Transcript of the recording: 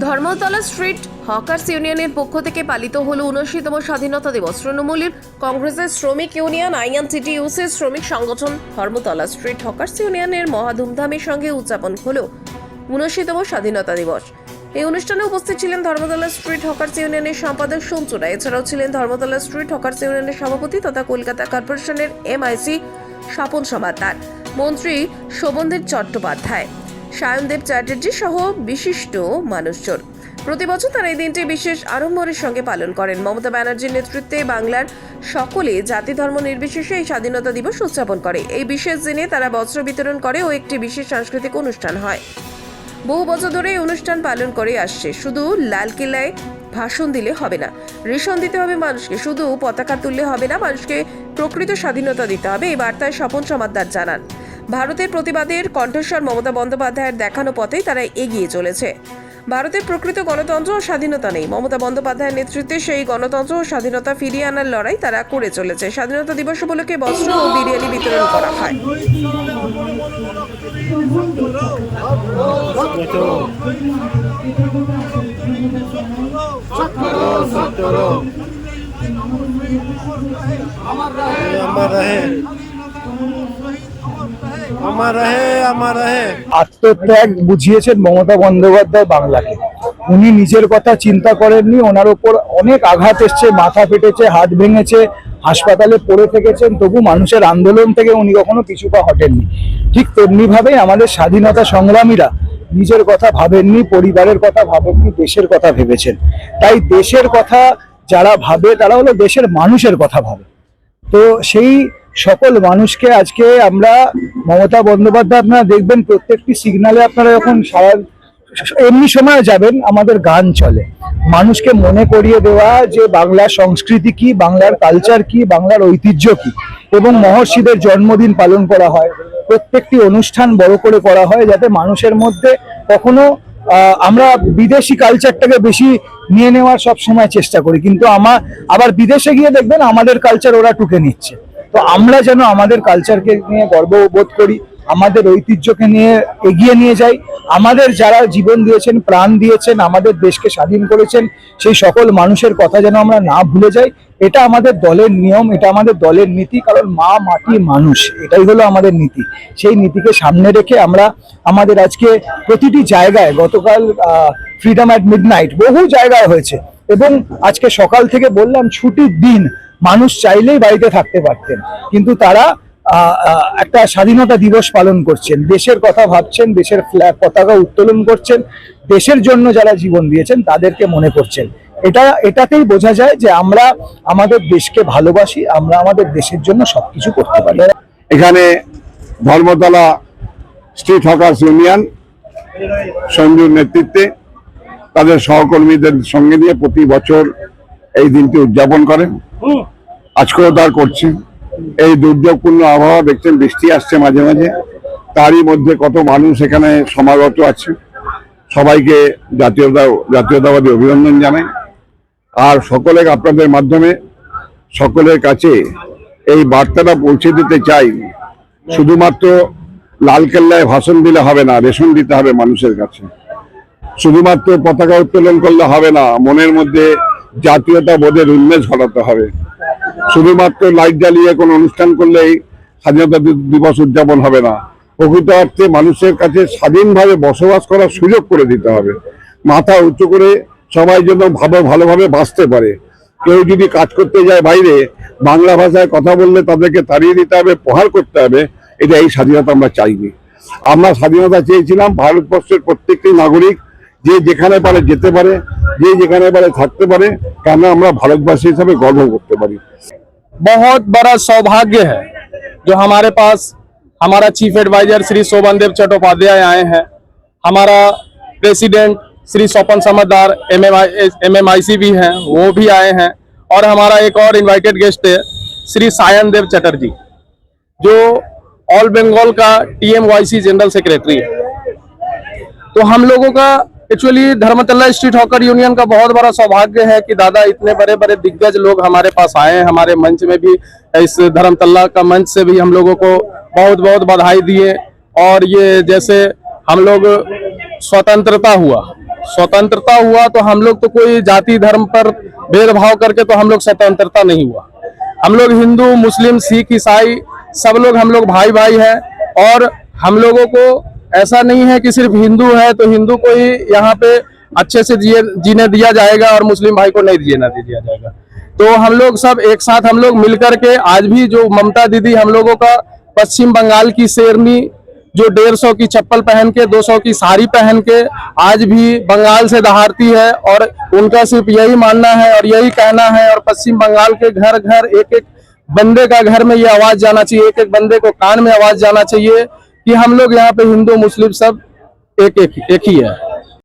Dharmatala street hawkers ইউনিয়নের পক্ষ থেকে পালিত হলো উনআশিতম স্বাধীনতা দিবস। তৃণমূলের কংগ্রেসের শ্রমিক ইউনিয়ন আইএনটিটিউসির শ্রমিক সংগঠন ধর্মতলা স্ট্রিট হকার্স ইউনিয়নের মহা ধুমধামের সঙ্গে উদযাপন হলো উনআশিতম স্বাধীনতা দিবস। এই অনুষ্ঠানে উপস্থিত ছিলেন ধর্মতলা স্ট্রিট হকার্স ইউনিয়নের সম্পাদক সঞ্চুরা এছাড়াও ছিলেন ধর্মতলা স্ট্রিট হকার্স ইউনিয়নের সভাপতি তথা কলকাতা কর্পোরেশনের এমআইসি স্বপন সমাদ্দার। মন্ত্রী শোভনদেব চট্টোপাধ্যায়। সায়নদেব চ্যাটার্জি সহ বিশিষ্ট মানুষজন। প্রতি বছর তারা এই দিনটি বিশেষ আড়ম্বরের সঙ্গে পালন করেন। মমতা ব্যানার্জির নেতৃত্বে বাংলার সকলে জাতি ধর্ম নির্বিশেষে এই স্বাধীনতা দিবস উদযাপন করে। এই বিশেষ দিনে তারা বস্ত্র বিতরণ করে ও একটি বিশেষ সাংস্কৃতিক অনুষ্ঠান হয়। বহু বছর ধরে এই অনুষ্ঠান পালন করে আসছে। শুধু লালকেল্লায় ভাষণ দিলে হবে না, রেশন দিতে হবে মানুষকে, শুধু পতাকা তুললে হবে না, মানুষকে প্রকৃত স্বাধীনতা দিতে হবে। এই বার্তায় স্বপন সমাদ্দার জানান। ভারতের প্রতিবাদের কণ্ঠস্বর মমতা বন্দ্যোপাধ্যায়ের দেখানো পথেই তারা এগিয়ে চলেছে। ভারতের প্রকৃত গণতন্ত্র ও স্বাধীনতা নেই। মমতা বন্দ্যোপাধ্যায়ের নেতৃত্বে সেই গণতন্ত্র ও স্বাধীনতা ফিরিয়ে আনার লড়াই তারা করে চলেছে। স্বাধীনতা দিবস উপলক্ষে বস্ত্র ও বিরিয়ানি বিতরণ করা হয়। আমার আত্মত্যাগ বুঝিয়েছেন মমতা বন্দ্যোপাধ্যায় বাংলাকে। উনি নিজের কথা চিন্তা করেননি, ওনার ওপর অনেক আঘাত এসছে, মাথা ফেটেছে, হাত ভেঙেছে, হাসপাতালে পড়ে থেকেছেন, তবু মানুষের আন্দোলন থেকে উনি কখনো পিছু পা হটেননি। ঠিক তেমনিভাবেই আমাদের স্বাধীনতা সংগ্রামীরা নিজের কথা ভাবেননি, পরিবারের কথা ভাবেননি, দেশের কথা ভেবেছেন। তাই দেশের কথা যারা ভাবে, তারা হলো দেশের মানুষের কথা ভাবে। তো সেই সকল মানুষকে আজকে আমরা মমতা বন্দ্যোপাধ্যায়, আপনারা দেখবেন প্রত্যেকটি সিগনালে আপনারা যখন সারা এমনি সময় যাবেন, আমাদের গান চলে। মানুষকে মনে করিয়ে দেওয়া যে বাংলার সংস্কৃতি কি, বাংলার কালচার কি, বাংলার ঐতিহ্য কি, এবং মহর্ষিদের জন্মদিন পালন করা হয়। প্রত্যেকটি অনুষ্ঠান বড় করে করা হয় যাতে মানুষের মধ্যে কখনো আমরা বিদেশি কালচারটাকে বেশি নিয়ে নেওয়ার সব সময় চেষ্টা করি। কিন্তু আমার আবার বিদেশে গিয়ে দেখবেন আমাদের কালচার ওরা টুকে নিচ্ছে। তো আমরা যেন আমাদের কালচারকে নিয়ে গর্ববোধ করি, আমাদের ঐতিহ্যকে নিয়ে এগিয়ে নিয়ে যাই। আমাদের যারা জীবন দিয়েছেন, প্রাণ দিয়েছেন, আমাদের দেশকে স্বাধীন করেছেন, সেই সকল মানুষের কথা যেন আমরা না ভুলে যাই। এটা আমাদের দলের নিয়ম, এটা আমাদের দলের নীতি, কারণ মা মাটি মানুষ, এটাই হলো আমাদের নীতি। সেই নীতিকে সামনে রেখে আমরা আমাদের আজকে প্রতিটি জায়গায় গতকাল ফ্রিডম অ্যাট মিডনাইট বহু জায়গায় হয়েছে। এবং আজকে সকাল থেকে বললাম ছুটির দিন, মানুষ চাইলেই বাড়িতে থাকতে পারতেন। কিন্তু তারা একটা স্বাধীনতা দিবস পালন করছেন। দেশের কথা ভাবছেন, দেশের পতাকা উত্তোলন করছেন, দেশের জন্য যারা জীবন দিয়েছেন তাদেরকে মনে করছেন। এটা, এটাতেই বোঝা যায় যে আমরা আমাদের দেশকে ভালোবাসি, আমরা আমাদের দেশের জন্য সবকিছু করতে পারি। এখানে ধর্মতলা স্ট্রিট হকার্স ইউনিয়ন, সঞ্জুর নেতৃত্বে তাদের সহকর্মীদের সঙ্গে নিয়ে প্রতি বছর এই দিনটি উদযাপন করেন। আজকেও তার করছে। এই দুর্যোগপূর্ণ আবহাওয়া দেখছেন, বৃষ্টি আসছে মাঝে মাঝে। তারই মধ্যে কত মানুষ এখানে সমাগত আছে। সবাইকে জাতীয়তা জাতীয়তাবাদী অভিনন্দন জানাই। আর সকলে আপনাদের মাধ্যমে সকলের কাছে এই বার্তাটা পৌঁছে দিতে চাই। শুধুমাত্র লালকেল্লায় ভাষণ দিলে হবে না, রেশন দিতে হবে মানুষের কাছে। শুধুমাত্র পতাকা উত্তোলন করলে হবে না, মনের মধ্যে জাতীয়তা বোধের উন্মেষ ঘটাতে হবে। শুধুমাত্র লাইট জ্বালিয়ে কোনো অনুষ্ঠান করলেই স্বাধীনতা দিবস উদযাপন হবে না। প্রকৃত অর্থে মানুষের কাছে স্বাধীনভাবে বসবাস করার সুযোগ করে দিতে হবে। মাথা উঁচু করে সবাই যেন ভালো ভালোভাবে বাঁচতে পারে। কেউ যদি কাজ করতে যায় বাইরে, বাংলা ভাষায় কথা বললে তাদেরকে তাড়িয়ে দিতে হবে, প্রহার করতে হবে এটা এই স্বাধীনতা আমরা চাইনি। আমরা স্বাধীনতা চেয়েছিলাম, ভারতবর্ষের প্রত্যেকটি নাগরিক যে যেখানে পারে যেতে পারে যে যেখানে পারে থাকতে পারে কেন আমরা ভারতবাসী হিসাবে গর্ব করতে পারি बहुत बड़ा सौभाग्य है जो हमारे पास हमारा चीफ एडवाइजर श्री शोभन देव चट्टोपाध्याय आए हैं हमारा president Shri Swapan Samaddar M M M I C भी हैं वो भी आए हैं और हमारा एक और इनवाइटेड गेस्ट है श्री सायन देव चटर्जी जो ऑल बंगाल का टीएमवाईसी जनरल सेक्रेटरी है तो हम लोगों का actually Dharmatala street hawker union का बहुत बड़ा सौभाग्य है कि दादा इतने बड़े बड़े दिग्गज लोग हमारे पास आए हैं, हमारे मंच में भी, इस धर्मतला का मंच से भी हम लोगों को बहुत बहुत बधाई दिए। और ये जैसे हम लोग स्वतंत्रता हुआ स्वतंत्रता हुआ तो हम लोग तो कोई जाति धर्म पर भेदभाव करके तो हम लोग स्वतंत्रता नहीं हुआ। हम लोग हिंदू, मुस्लिम, सिख, ईसाई सब लोग हम लोग भाई भाई हैं और हम लोगों को ऐसा नहीं है कि सिर्फ़ हिंदू है तो हिंदू को ही यहाँ पे अच्छे से जीने दिया जाएगा और मुस्लिम भाई को नहीं जीने दिया जाएगा। तो हम लोग सब एक साथ हम लोग मिलकर के आज भी जो ममता दीदी हम लोगों का पश्चिम बंगाल की शेरनी, जो डेढ़ सौ की चप्पल पहन के, दो सौ की साड़ी पहन के आज भी बंगाल से दहाड़ती है और उनका सिर्फ़ यही मानना है और यही कहना है और पश्चिम बंगाल के घर घर एक एक बंदे का घर में ये आवाज़ जाना चाहिए एक एक बंदे को कान में आवाज़ जाना चाहिए। कि हम लोग यहाँ पे हिंदू मुस्लिम सब एक एक एक ही है।